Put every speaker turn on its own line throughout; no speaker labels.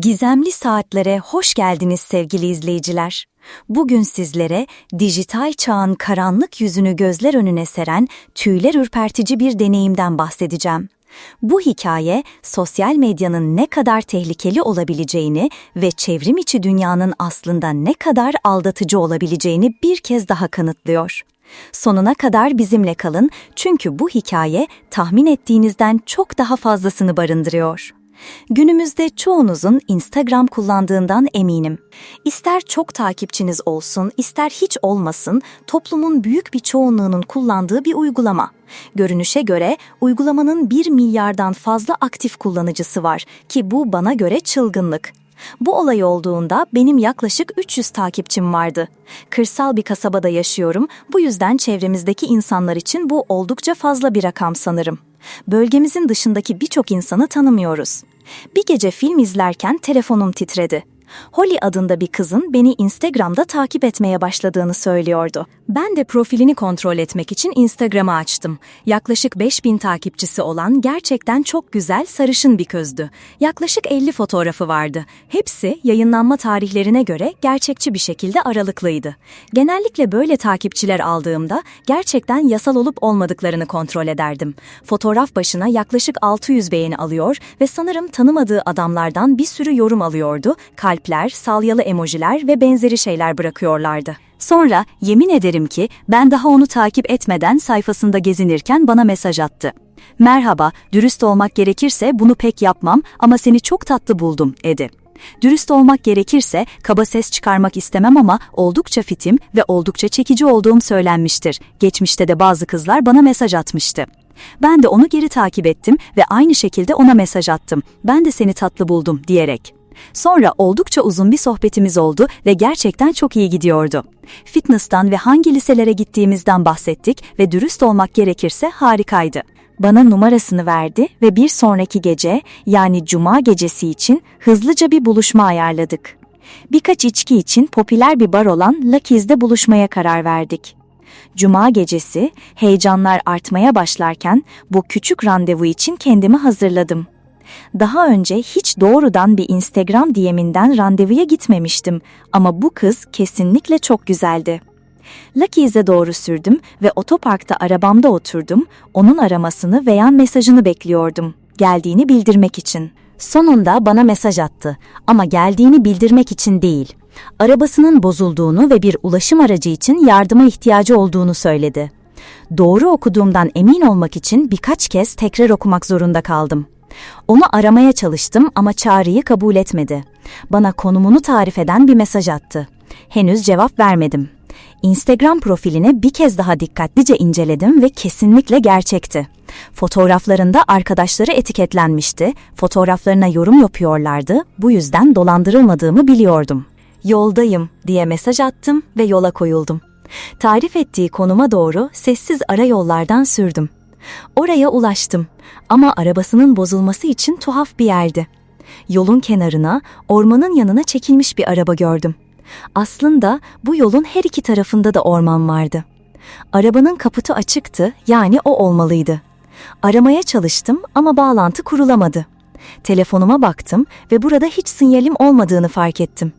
Gizemli Saatlere hoş geldiniz sevgili izleyiciler. Bugün sizlere dijital çağın karanlık yüzünü gözler önüne seren tüyler ürpertici bir deneyimden bahsedeceğim. Bu hikaye sosyal medyanın ne kadar tehlikeli olabileceğini ve çevrim içi dünyanın aslında ne kadar aldatıcı olabileceğini bir kez daha kanıtlıyor. Sonuna kadar bizimle kalın çünkü bu hikaye tahmin ettiğinizden çok daha fazlasını barındırıyor. Günümüzde çoğunuzun Instagram kullandığından eminim. İster çok takipçiniz olsun, ister hiç olmasın, toplumun büyük bir çoğunluğunun kullandığı bir uygulama. Görünüşe göre uygulamanın 1 milyardan fazla aktif kullanıcısı var ki bu bana göre çılgınlık. Bu olay olduğunda benim yaklaşık 300 takipçim vardı. Kırsal bir kasabada yaşıyorum, bu yüzden çevremizdeki insanlar için bu oldukça fazla bir rakam sanırım. Bölgemizin dışındaki birçok insanı tanımıyoruz. Bir gece film izlerken telefonum titredi. Holly adında bir kızın beni Instagram'da takip etmeye başladığını söylüyordu. Ben de profilini kontrol etmek için Instagram'ı açtım. Yaklaşık 5000 takipçisi olan gerçekten çok güzel sarışın bir közdü. Yaklaşık 50 fotoğrafı vardı. Hepsi yayınlanma tarihlerine göre gerçekçi bir şekilde aralıklıydı. Genellikle böyle takipçiler aldığımda gerçekten yasal olup olmadıklarını kontrol ederdim. Fotoğraf başına yaklaşık 600 beğeni alıyor ve sanırım tanımadığı adamlardan bir sürü yorum alıyordu, kalpler, salyalı emojiler ve benzeri şeyler bırakıyorlardı. Sonra yemin ederim ki ben daha onu takip etmeden sayfasında gezinirken bana mesaj attı. Merhaba, dürüst olmak gerekirse bunu pek yapmam ama seni çok tatlı buldum, dedi. Dürüst olmak gerekirse kaba ses çıkarmak istemem ama oldukça fitim ve oldukça çekici olduğum söylenmiştir. Geçmişte de bazı kızlar bana mesaj atmıştı. Ben de onu geri takip ettim ve aynı şekilde ona mesaj attım. Ben de seni tatlı buldum diyerek. Sonra oldukça uzun bir sohbetimiz oldu ve gerçekten çok iyi gidiyordu. Fitness'tan ve hangi liselere gittiğimizden bahsettik ve dürüst olmak gerekirse harikaydı. Bana numarasını verdi ve bir sonraki gece yani cuma gecesi için hızlıca bir buluşma ayarladık. Birkaç içki için popüler bir bar olan Lucky's'de buluşmaya karar verdik. Cuma gecesi heyecanlar artmaya başlarken bu küçük randevu için kendimi hazırladım. Daha önce hiç doğrudan bir Instagram DM'inden randevuya gitmemiştim ama bu kız kesinlikle çok güzeldi. Lucky's'e doğru sürdüm ve otoparkta arabamda oturdum, onun aramasını veya mesajını bekliyordum, geldiğini bildirmek için. Sonunda bana mesaj attı ama geldiğini bildirmek için değil. Arabasının bozulduğunu ve bir ulaşım aracı için yardıma ihtiyacı olduğunu söyledi. Doğru okuduğumdan emin olmak için birkaç kez tekrar okumak zorunda kaldım. Onu aramaya çalıştım ama çağrıyı kabul etmedi. Bana konumunu tarif eden bir mesaj attı. Henüz cevap vermedim. Instagram profilini bir kez daha dikkatlice inceledim ve kesinlikle gerçekti. Fotoğraflarında arkadaşları etiketlenmişti, fotoğraflarına yorum yapıyorlardı, bu yüzden dolandırılmadığımı biliyordum. Yoldayım diye mesaj attım ve yola koyuldum. Tarif ettiği konuma doğru sessiz ara yollardan sürdüm. Oraya ulaştım ama arabasının bozulması için tuhaf bir yerdi. Yolun kenarına, ormanın yanına çekilmiş bir araba gördüm. Aslında bu yolun her iki tarafında da orman vardı. Arabanın kaputu açıktı, yani o olmalıydı. Aramaya çalıştım ama bağlantı kurulamadı. Telefonuma baktım ve burada hiç sinyalim olmadığını fark ettim.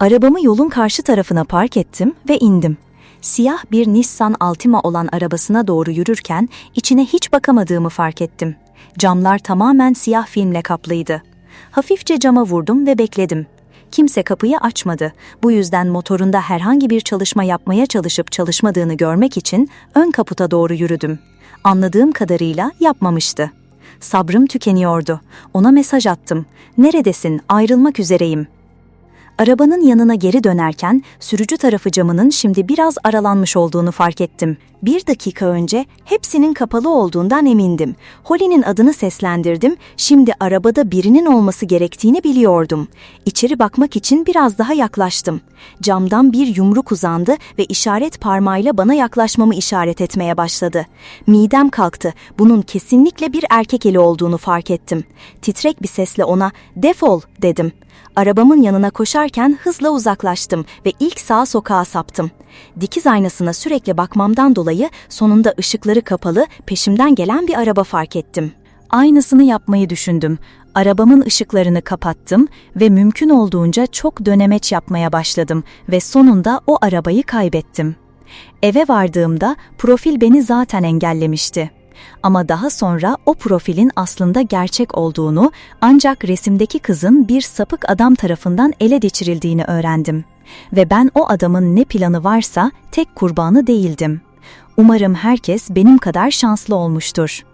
Arabamı yolun karşı tarafına park ettim ve indim siyah bir Nissan Altima olan arabasına doğru yürürken içine hiç bakamadığımı fark ettim. Camlar tamamen siyah filmle kaplıydı. Hafifçe cama vurdum ve bekledim. Kimse kapıyı açmadı. Bu yüzden motorunda herhangi bir çalışma yapmaya çalışıp çalışmadığını görmek için ön kaputa doğru yürüdüm. Anladığım kadarıyla yapmamıştı. Sabrım tükeniyordu. Ona mesaj attım. Neredesin? Ayrılmak üzereyim. Arabanın yanına geri dönerken sürücü tarafı camının şimdi biraz aralanmış olduğunu fark ettim. Bir dakika önce hepsinin kapalı olduğundan emindim. Holly'nin adını seslendirdim, şimdi arabada birinin olması gerektiğini biliyordum. İçeri bakmak için biraz daha yaklaştım. Camdan bir yumruk uzandı ve işaret parmağıyla bana yaklaşmamı işaret etmeye başladı. Midem kalktı, bunun kesinlikle bir erkek eli olduğunu fark ettim. Titrek bir sesle ona ''defol'' dedim. Arabamın yanına koşarken hızla uzaklaştım ve ilk sağ sokağa saptım. Dikiz aynasına sürekli bakmamdan dolayı sonunda ışıkları kapalı, peşimden gelen bir araba fark ettim. Aynısını yapmayı düşündüm Arabamın ışıklarını kapattım ve mümkün olduğunca çok dönemeç yapmaya başladım ve sonunda o arabayı kaybettim. Eve vardığımda profil beni zaten engellemişti. Ama daha sonra o profilin aslında gerçek olduğunu ancak resimdeki kızın bir sapık adam tarafından ele geçirildiğini öğrendim. Ve ben o adamın ne planı varsa tek kurbanı değildim. Umarım herkes benim kadar şanslı olmuştur.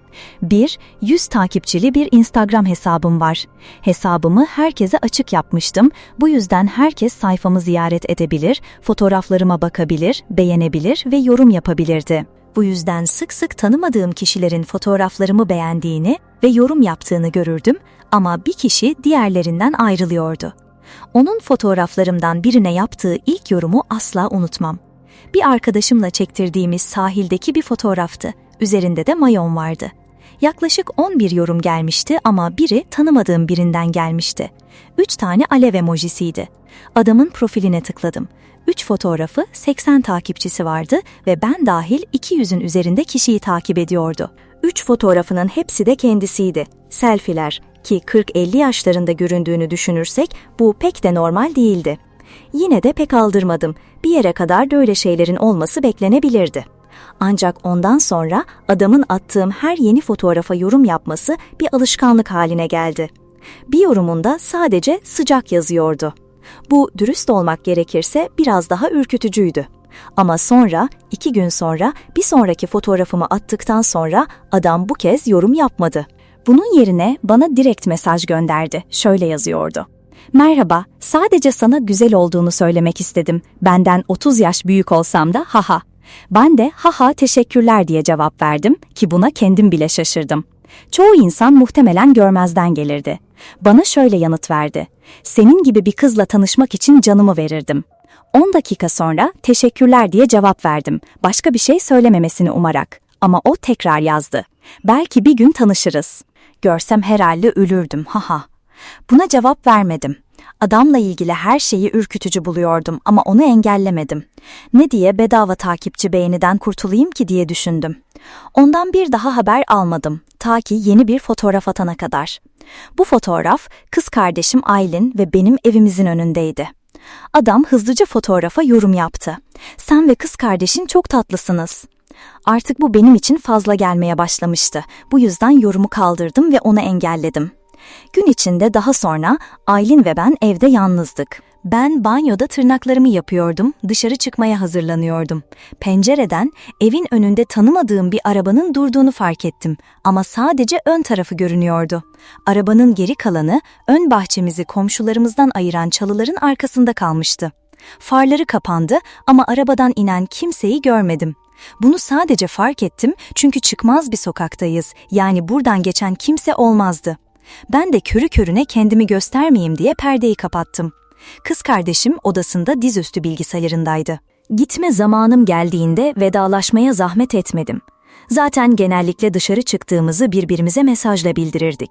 1. 100 takipçili bir Instagram hesabım var. Hesabımı herkese açık yapmıştım. Bu yüzden herkes sayfamı ziyaret edebilir, fotoğraflarıma bakabilir, beğenebilir ve yorum yapabilirdi. Bu yüzden sık sık tanımadığım kişilerin fotoğraflarımı beğendiğini ve yorum yaptığını görürdüm ama bir kişi diğerlerinden ayrılıyordu. Onun fotoğraflarımdan birine yaptığı ilk yorumu asla unutmam. Bir arkadaşımla çektirdiğimiz sahildeki bir fotoğraftı. Üzerinde de mayon vardı. Yaklaşık 11 yorum gelmişti ama biri tanımadığım birinden gelmişti. 3 tane alev emojisiydi. Adamın profiline tıkladım. 3 fotoğrafı 80 takipçisi vardı ve ben dahil 200'ün üzerinde kişiyi takip ediyordu. 3 fotoğrafının hepsi de kendisiydi. Selfiler ki 40-50 yaşlarında göründüğünü düşünürsek bu pek de normal değildi. Yine de pek aldırmadım. Bir yere kadar böyle şeylerin olması beklenebilirdi. Ancak ondan sonra adamın attığım her yeni fotoğrafa yorum yapması bir alışkanlık haline geldi. Bir yorumunda sadece sıcak yazıyordu. Bu dürüst olmak gerekirse biraz daha ürkütücüydü. Ama sonra, iki gün sonra, bir sonraki fotoğrafımı attıktan sonra adam bu kez yorum yapmadı. Bunun yerine bana direkt mesaj gönderdi. Şöyle yazıyordu. Merhaba, sadece sana güzel olduğunu söylemek istedim. Benden 30 yaş büyük olsam da haha. Ben de haha teşekkürler diye cevap verdim ki buna kendim bile şaşırdım. Çoğu insan muhtemelen görmezden gelirdi. Bana şöyle yanıt verdi. Senin gibi bir kızla tanışmak için canımı verirdim. 10 dakika sonra teşekkürler diye cevap verdim. Başka bir şey söylememesini umarak. Ama o tekrar yazdı. Belki bir gün tanışırız. Görsem herhalde ölürdüm haha. Buna cevap vermedim. Adamla ilgili her şeyi ürkütücü buluyordum ama onu engellemedim. Ne diye bedava takipçi beğeniden kurtulayım ki diye düşündüm. Ondan bir daha haber almadım ta ki yeni bir fotoğraf atana kadar. Bu fotoğraf kız kardeşim Aylin ve benim evimizin önündeydi. Adam hızlıca fotoğrafa yorum yaptı. Sen ve kız kardeşin çok tatlısınız. Artık bu benim için fazla gelmeye başlamıştı. Bu yüzden yorumu kaldırdım ve onu engelledim. Gün içinde daha sonra Aylin ve ben evde yalnızdık. Ben banyoda tırnaklarımı yapıyordum, dışarı çıkmaya hazırlanıyordum. Pencereden evin önünde tanımadığım bir arabanın durduğunu fark ettim ama sadece ön tarafı görünüyordu. Arabanın geri kalanı ön bahçemizi komşularımızdan ayıran çalıların arkasında kalmıştı. Farları kapandı ama arabadan inen kimseyi görmedim. Bunu sadece fark ettim çünkü çıkmaz bir sokaktayız. Yani buradan geçen kimse olmazdı. Ben de körü körüne kendimi göstermeyeyim diye perdeyi kapattım. Kız kardeşim odasında dizüstü bilgisayarındaydı. Gitme zamanım geldiğinde vedalaşmaya zahmet etmedim. Zaten genellikle dışarı çıktığımızı birbirimize mesajla bildirirdik.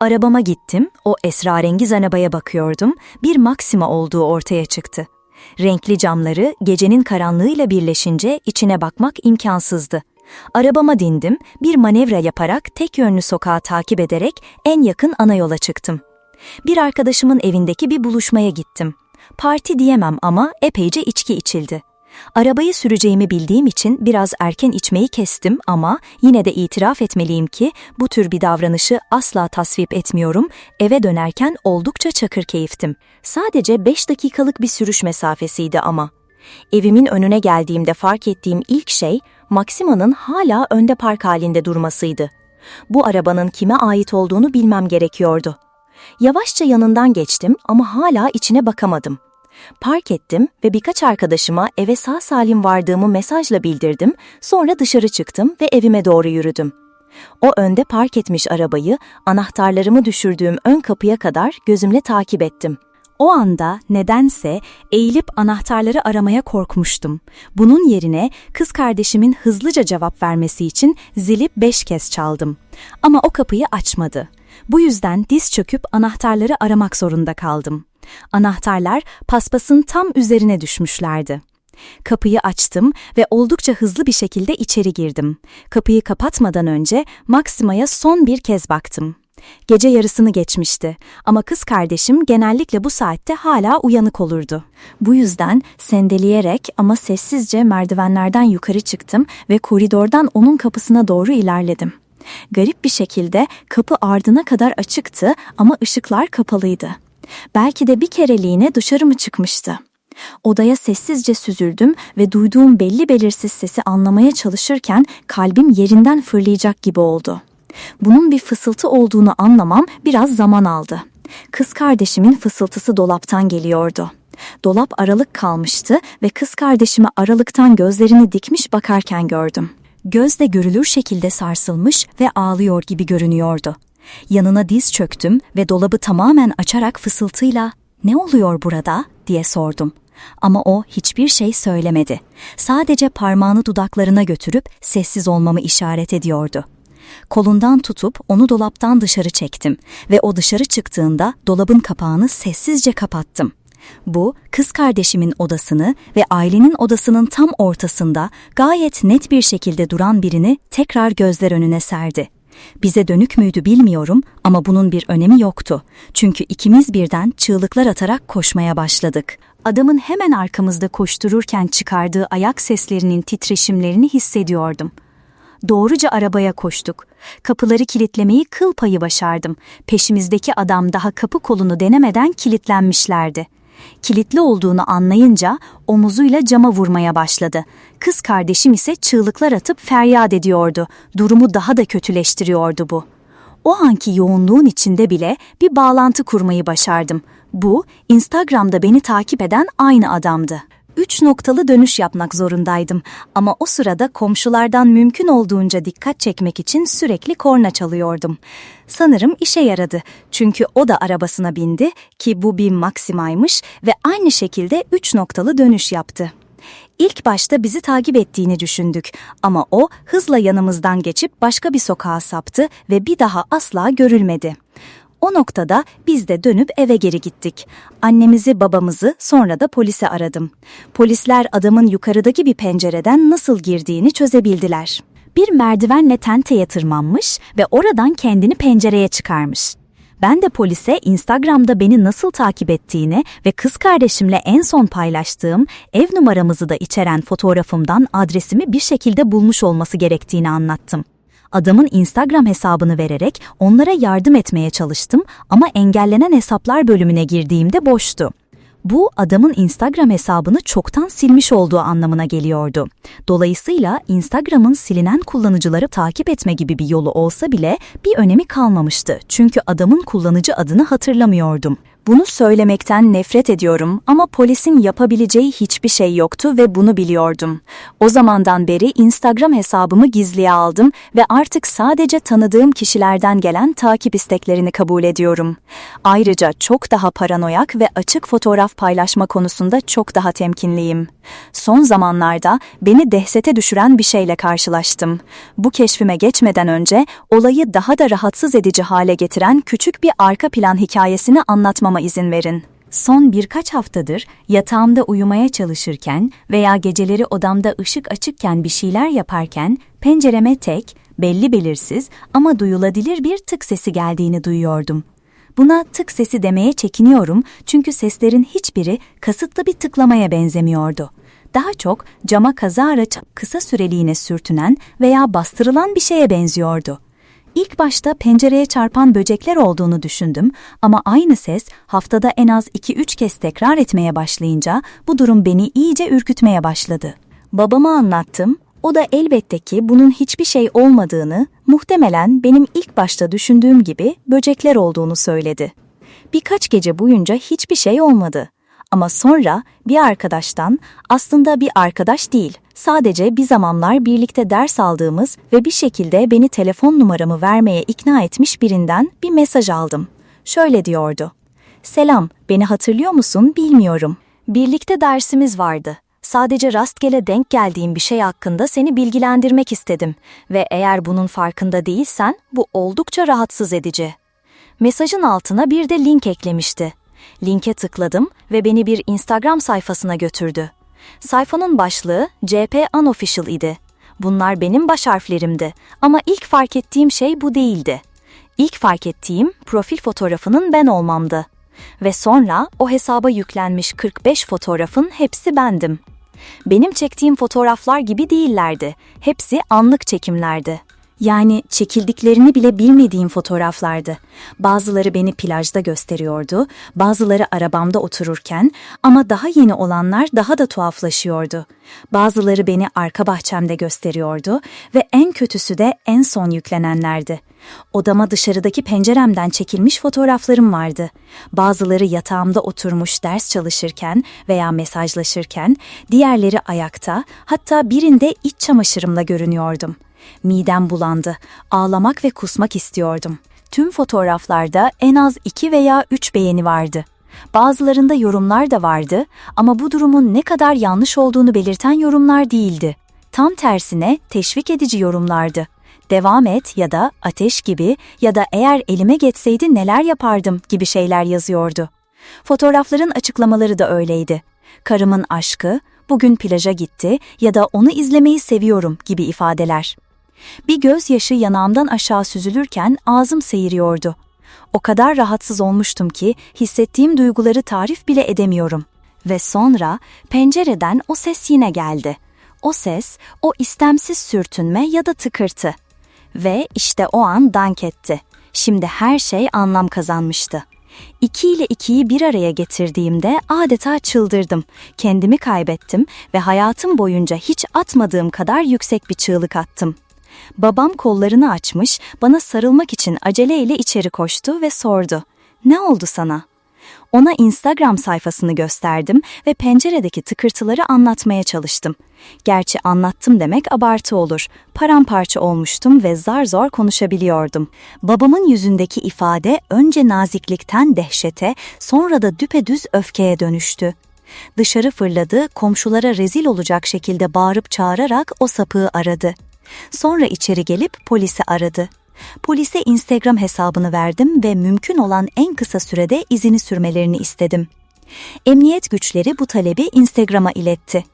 Arabama gittim, o esrarengiz arabaya bakıyordum, bir Maxima olduğu ortaya çıktı. Renkli camları gecenin karanlığıyla birleşince içine bakmak imkansızdı. Arabama dindim, bir manevra yaparak tek yönlü sokağı takip ederek en yakın ana yola çıktım. Bir arkadaşımın evindeki bir buluşmaya gittim. Parti diyemem ama epeyce içki içildi. Arabayı süreceğimi bildiğim için biraz erken içmeyi kestim ama yine de itiraf etmeliyim ki bu tür bir davranışı asla tasvip etmiyorum. Eve dönerken oldukça çakır keyiftim. Sadece 5 dakikalık bir sürüş mesafesiydi ama. Evimin önüne geldiğimde fark ettiğim ilk şey Maxima'nın hala önde park halinde durmasıydı. Bu arabanın kime ait olduğunu bilmem gerekiyordu. Yavaşça yanından geçtim ama hala içine bakamadım. Park ettim ve birkaç arkadaşıma eve sağ salim vardığımı mesajla bildirdim, sonra dışarı çıktım ve evime doğru yürüdüm. O önde park etmiş arabayı anahtarlarımı düşürdüğüm ön kapıya kadar gözümle takip ettim.'' O anda nedense eğilip anahtarları aramaya korkmuştum. Bunun yerine kız kardeşimin hızlıca cevap vermesi için zili beş kez çaldım. Ama o kapıyı açmadı. Bu yüzden diz çöküp anahtarları aramak zorunda kaldım. Anahtarlar paspasın tam üzerine düşmüşlerdi. Kapıyı açtım ve oldukça hızlı bir şekilde içeri girdim. Kapıyı kapatmadan önce Maxima'ya son bir kez baktım. Gece yarısını geçmişti ama kız kardeşim genellikle bu saatte hala uyanık olurdu. Bu yüzden sendeleyerek ama sessizce merdivenlerden yukarı çıktım ve koridordan onun kapısına doğru ilerledim. Garip bir şekilde kapı ardına kadar açıktı ama ışıklar kapalıydı. Belki de bir kereliğine dışarı mı çıkmıştı? Odaya sessizce süzüldüm ve duyduğum belli belirsiz sesi anlamaya çalışırken kalbim yerinden fırlayacak gibi oldu. Bunun bir fısıltı olduğunu anlamam biraz zaman aldı. Kız kardeşimin fısıltısı dolaptan geliyordu. Dolap aralık kalmıştı ve kız kardeşimi aralıktan gözlerini dikmiş bakarken gördüm. Göz de görülür şekilde sarsılmış ve ağlıyor gibi görünüyordu. Yanına diz çöktüm ve dolabı tamamen açarak fısıltıyla "Ne oluyor burada?" diye sordum. Ama o hiçbir şey söylemedi. Sadece parmağını dudaklarına götürüp sessiz olmamı işaret ediyordu. Kolundan tutup onu dolaptan dışarı çektim ve o dışarı çıktığında dolabın kapağını sessizce kapattım. Bu, kız kardeşimin odasını ve ailenin odasının tam ortasında gayet net bir şekilde duran birini tekrar gözler önüne serdi. Bize dönük müydü bilmiyorum ama bunun bir önemi yoktu. Çünkü ikimiz birden çığlıklar atarak koşmaya başladık. Adamın hemen arkamızda koştururken çıkardığı ayak seslerinin titreşimlerini hissediyordum. Doğruca arabaya koştuk. Kapıları kilitlemeyi kıl payı başardım. Peşimizdeki adam daha kapı kolunu denemeden kilitlenmişlerdi. Kilitli olduğunu anlayınca omuzuyla cama vurmaya başladı. Kız kardeşim ise çığlıklar atıp feryat ediyordu. Durumu daha da kötüleştiriyordu bu. O anki yoğunluğun içinde bile bir bağlantı kurmayı başardım. Bu, Instagram'da beni takip eden aynı adamdı. Üç noktalı dönüş yapmak zorundaydım ama o sırada komşulardan mümkün olduğunca dikkat çekmek için sürekli korna çalıyordum. Sanırım işe yaradı çünkü o da arabasına bindi ki bu bir Maxima'ymış ve aynı şekilde üç noktalı dönüş yaptı. İlk başta bizi takip ettiğini düşündük ama o hızla yanımızdan geçip başka bir sokağa saptı ve bir daha asla görülmedi. O noktada biz de dönüp eve geri gittik. Annemizi, babamızı, sonra da polise aradım. Polisler adamın yukarıdaki bir pencereden nasıl girdiğini çözebildiler. Bir merdivenle tenteye tırmanmış ve oradan kendini pencereye çıkarmış. Ben de polise Instagram'da beni nasıl takip ettiğini ve kız kardeşimle en son paylaştığım ev numaramızı da içeren fotoğrafımdan adresimi bir şekilde bulmuş olması gerektiğini anlattım. Adamın Instagram hesabını vererek onlara yardım etmeye çalıştım ama engellenen hesaplar bölümüne girdiğimde boştu. Bu adamın Instagram hesabını çoktan silmiş olduğu anlamına geliyordu. Dolayısıyla Instagram'ın silinen kullanıcıları takip etme gibi bir yolu olsa bile bir önemi kalmamıştı. Çünkü adamın kullanıcı adını hatırlamıyordum. Bunu söylemekten nefret ediyorum ama polisin yapabileceği hiçbir şey yoktu ve bunu biliyordum. O zamandan beri Instagram hesabımı gizliye aldım ve artık sadece tanıdığım kişilerden gelen takip isteklerini kabul ediyorum. Ayrıca çok daha paranoyak ve açık fotoğraf paylaşma konusunda çok daha temkinliyim. Son zamanlarda beni dehsete düşüren bir şeyle karşılaştım. Bu keşfime geçmeden önce olayı daha da rahatsız edici hale getiren küçük bir arka plan hikayesini anlatmama izin verin. Son birkaç haftadır yatağımda uyumaya çalışırken veya geceleri odamda ışık açıkken bir şeyler yaparken pencereme tek, belli belirsiz ama duyulabilir bir tık sesi geldiğini duyuyordum. Buna tık sesi demeye çekiniyorum çünkü seslerin hiçbiri kasıtlı bir tıklamaya benzemiyordu. Daha çok cama kazara kısa süreliğine sürtünen veya bastırılan bir şeye benziyordu. İlk başta pencereye çarpan böcekler olduğunu düşündüm ama aynı ses haftada en az 2-3 kez tekrar etmeye başlayınca bu durum beni iyice ürkütmeye başladı. Babama anlattım, o da elbette ki bunun hiçbir şey olmadığını, muhtemelen benim ilk başta düşündüğüm gibi böcekler olduğunu söyledi. Birkaç gece boyunca hiçbir şey olmadı. Ama sonra bir arkadaştan, aslında bir arkadaş değil, sadece bir zamanlar birlikte ders aldığımız ve bir şekilde beni telefon numaramı vermeye ikna etmiş birinden bir mesaj aldım. Şöyle diyordu. Selam, beni hatırlıyor musun bilmiyorum. Birlikte dersimiz vardı. Sadece rastgele denk geldiğim bir şey hakkında seni bilgilendirmek istedim ve eğer bunun farkında değilsen bu oldukça rahatsız edici. Mesajın altına bir de link eklemişti. Linke tıkladım ve beni bir Instagram sayfasına götürdü. Sayfanın başlığı CP Unofficial idi. Bunlar benim baş harflerimdi ama ilk fark ettiğim şey bu değildi. İlk fark ettiğim profil fotoğrafının ben olmamdı. Ve sonra o hesaba yüklenmiş 45 fotoğrafın hepsi bendim. Benim çektiğim fotoğraflar gibi değillerdi. Hepsi anlık çekimlerdi. Yani çekildiklerini bile bilmediğim fotoğraflardı. Bazıları beni plajda gösteriyordu, bazıları arabamda otururken ama daha yeni olanlar daha da tuhaflaşıyordu. Bazıları beni arka bahçemde gösteriyordu ve en kötüsü de en son yüklenenlerdi. Odama dışarıdaki penceremden çekilmiş fotoğraflarım vardı. Bazıları yatağımda oturmuş ders çalışırken veya mesajlaşırken, diğerleri ayakta, hatta birinde iç çamaşırımla görünüyordum.'' Midem bulandı. Ağlamak ve kusmak istiyordum. Tüm fotoğraflarda en az iki veya üç beğeni vardı. Bazılarında yorumlar da vardı ama bu durumun ne kadar yanlış olduğunu belirten yorumlar değildi. Tam tersine teşvik edici yorumlardı. Devam et ya da ateş gibi ya da eğer elime geçseydi neler yapardım gibi şeyler yazıyordu. Fotoğrafların açıklamaları da öyleydi. Karımın aşkı, bugün plaja gitti ya da onu izlemeyi seviyorum gibi ifadeler. Bir gözyaşı yanağımdan aşağı süzülürken ağzım seyiriyordu. O kadar rahatsız olmuştum ki hissettiğim duyguları tarif bile edemiyorum. Ve sonra pencereden o ses yine geldi. O ses, o istemsiz sürtünme ya da tıkırtı. Ve işte o an dank etti. Şimdi her şey anlam kazanmıştı. İki ile ikiyi bir araya getirdiğimde adeta çıldırdım. Kendimi kaybettim ve hayatım boyunca hiç atmadığım kadar yüksek bir çığlık attım. Babam kollarını açmış, bana sarılmak için aceleyle içeri koştu ve sordu. Ne oldu sana? Ona Instagram sayfasını gösterdim ve penceredeki tıkırtıları anlatmaya çalıştım. Gerçi anlattım demek abartı olur. Paramparça olmuştum ve zar zor konuşabiliyordum. Babamın yüzündeki ifade önce naziklikten dehşete, sonra da düpedüz öfkeye dönüştü. Dışarı fırladı, komşulara rezil olacak şekilde bağırıp çağırarak o sapığı aradı. Sonra içeri gelip polisi aradı. Polise Instagram hesabını verdim ve mümkün olan en kısa sürede izini sürmelerini istedim. Emniyet güçleri bu talebi Instagram'a iletti.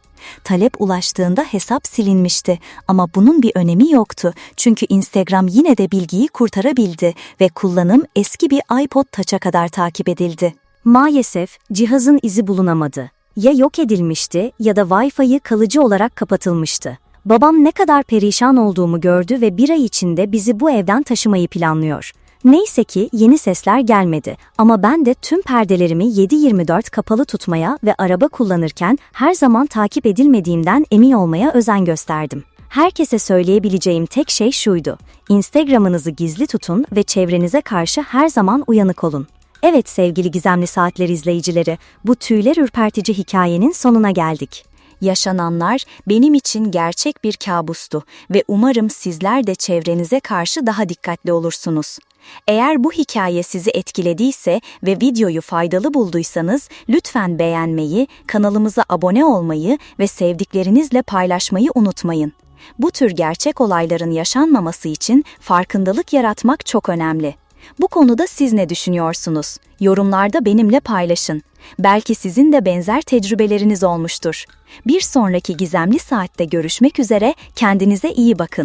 Talep ulaştığında hesap silinmişti ama bunun bir önemi yoktu çünkü Instagram yine de bilgiyi kurtarabildi ve kullanım eski bir iPod Touch'a kadar takip edildi. Maalesef cihazın izi bulunamadı. Ya yok edilmişti ya da Wi-Fi'yi kalıcı olarak kapatılmıştı. Babam ne kadar perişan olduğumu gördü ve bir ay içinde bizi bu evden taşımayı planlıyor. Neyse ki yeni sesler gelmedi ama ben de tüm perdelerimi 7-24 kapalı tutmaya ve araba kullanırken her zaman takip edilmediğimden emin olmaya özen gösterdim. Herkese söyleyebileceğim tek şey şuydu. Instagram'ınızı gizli tutun ve çevrenize karşı her zaman uyanık olun. Evet sevgili Gizemli Saatler izleyicileri, bu tüyler ürpertici hikayenin sonuna geldik. Yaşananlar benim için gerçek bir kabustu ve umarım sizler de çevrenize karşı daha dikkatli olursunuz. Eğer bu hikaye sizi etkilediyse ve videoyu faydalı bulduysanız lütfen beğenmeyi, kanalımıza abone olmayı ve sevdiklerinizle paylaşmayı unutmayın. Bu tür gerçek olayların yaşanmaması için farkındalık yaratmak çok önemli. Bu konuda siz ne düşünüyorsunuz? Yorumlarda benimle paylaşın. Belki sizin de benzer tecrübeleriniz olmuştur. Bir sonraki gizemli saatte görüşmek üzere, kendinize iyi bakın.